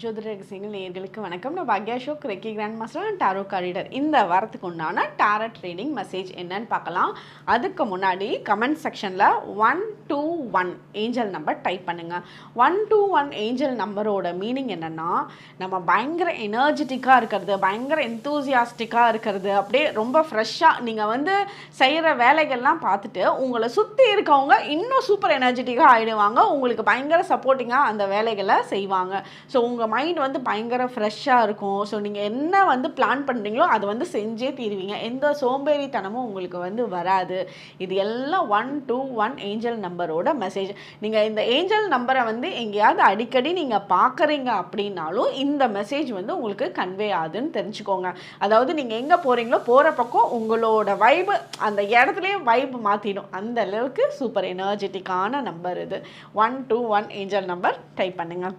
ஜோதிட ரகசியங்கள் நேயர்களுக்கு வணக்கம். நான் பாக்யா ஷோக் reiki grand master and tarot corridor இந்த வாரத்துக்கு உண்டான டாரட் ட்ரேடிங் மெசேஜ் என்னன்னு பார்க்கலாம். அதுக்கு முன்னாடி கமெண்ட் செக்ஷனில் one two one angel number type பண்ணுங்கள் ஒன் டூ ஒன் ஏஞ்சல் நம்பரோட மீனிங் என்னென்னா நம்ம பயங்கர எனர்ஜெட்டிக்காக இருக்கிறது பயங்கர எந்தூசியாஸ்டிக்காக இருக்கிறது. அப்படியே ரொம்ப ஃப்ரெஷ்ஷாக நீங்கள் வந்து செய்கிற வேலைகள்லாம் பார்த்துட்டு உங்களை சுற்றி இருக்கவங்க இன்னும் சூப்பர் எனர்ஜெட்டிக்காக ஆகிடுவாங்க உங்களுக்கு பயங்கர சப்போர்ட்டிங்காக அந்த வேலைகளை செய்வாங்க. ஸோ உங்கள் உங்கள் மைண்ட் வந்து பயங்கர ஃப்ரெஷ்ஷாக இருக்கும். ஸோ நீங்கள் என்ன வந்து பிளான் பண்ணுறீங்களோ அதை வந்து செஞ்சே தீருவீங்க. எந்த சோம்பேறித்தனமும் உங்களுக்கு வந்து வராது. இது எல்லாம் ஒன் டூ ஒன் ஏஞ்சல் நம்பரோட மெசேஜ் நீங்கள் இந்த ஏஞ்சல் நம்பரை வந்து எங்கேயாவது அடிக்கடி நீங்கள் பார்க்குறீங்க அப்படின்னாலும் இந்த மெசேஜ் வந்து உங்களுக்கு கன்வே ஆகுதுன்னு தெரிஞ்சுக்கோங்க. அதாவது நீங்கள் எங்கே போகிறீங்களோ போகிற பக்கம் உங்களோட வைபு அந்த இடத்துலையே வைப் மாற்றிடும் அந்த அளவுக்கு சூப்பர் எனர்ஜெட்டிக்கான நம்பர் இது. One two one angel number type பண்ணுங்கள்